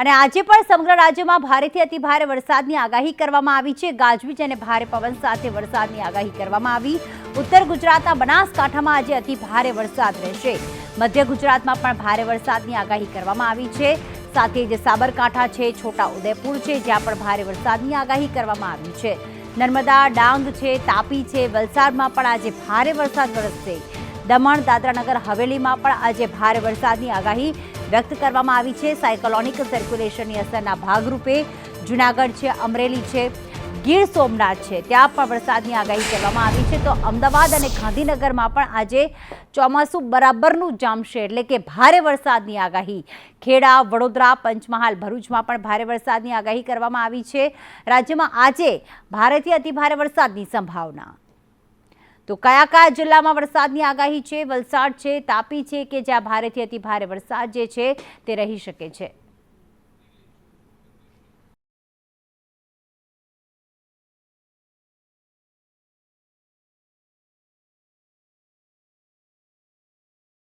અને આજે પણ સમગ્ર રાજ્યમાં ભારેથી અતિ ભારે વરસાદની આગાહી કરવામાં આવી છે. ગાજવીજ અને ભારે પવન સાથે વરસાદની આગાહી કરવામાં આવી. ઉત્તર ગુજરાતના બનાસકાંઠામાં આજે અતિ ભારે વરસાદ રહેશે. મધ્ય ગુજરાતમાં પણ ભારે વરસાદની આગાહી કરવામાં આવી છે. સાથે જે સાબરકાંઠા છે, છોટા ઉદયપુર છે, જ્યાં પણ ભારે વરસાદની આગાહી કરવામાં આવી છે. નર્મદા, ડાંગ છે, તાપી છે, વલસાડમાં પણ આજે ભારે વરસાદ વરસશે. દમણ, દાદરાનગર, હવેલીમાં પણ આજે ભારે વરસાદની આગાહી વ્યક્ત કરવામાં આવી છે. સાયકોલોનિક સર્ક્યુલેશનની અસરના ભાગરૂપે જુનાગઢ છે, અમરેલી છે, ગીર સોમનાથ છે. ત્યાં પણ વરસાદની આગાહી કરવામાં આવી છે. તો અમદાવાદ અને ગાંધીનગરમાં પણ આજે ચોમાસું બરાબરનું જામશે એટલે કે ભારે વરસાદની આગાહી. ખેડા, વડોદરા, પંચમહાલ, ભરૂચમાં પણ ભારે વરસાદની આગાહી કરવામાં આવી છે. રાજ્યમાં આજે ભારેથી અતિભારે વરસાદની સંભાવના. તો કયા કયા જિલ્લામાં વરસાદની આગાહી છે? વલસાડ છે, તાપી છે કે જ્યાં ભારેથી અતિ ભારે વરસાદ જે છે તે રહી શકે છે?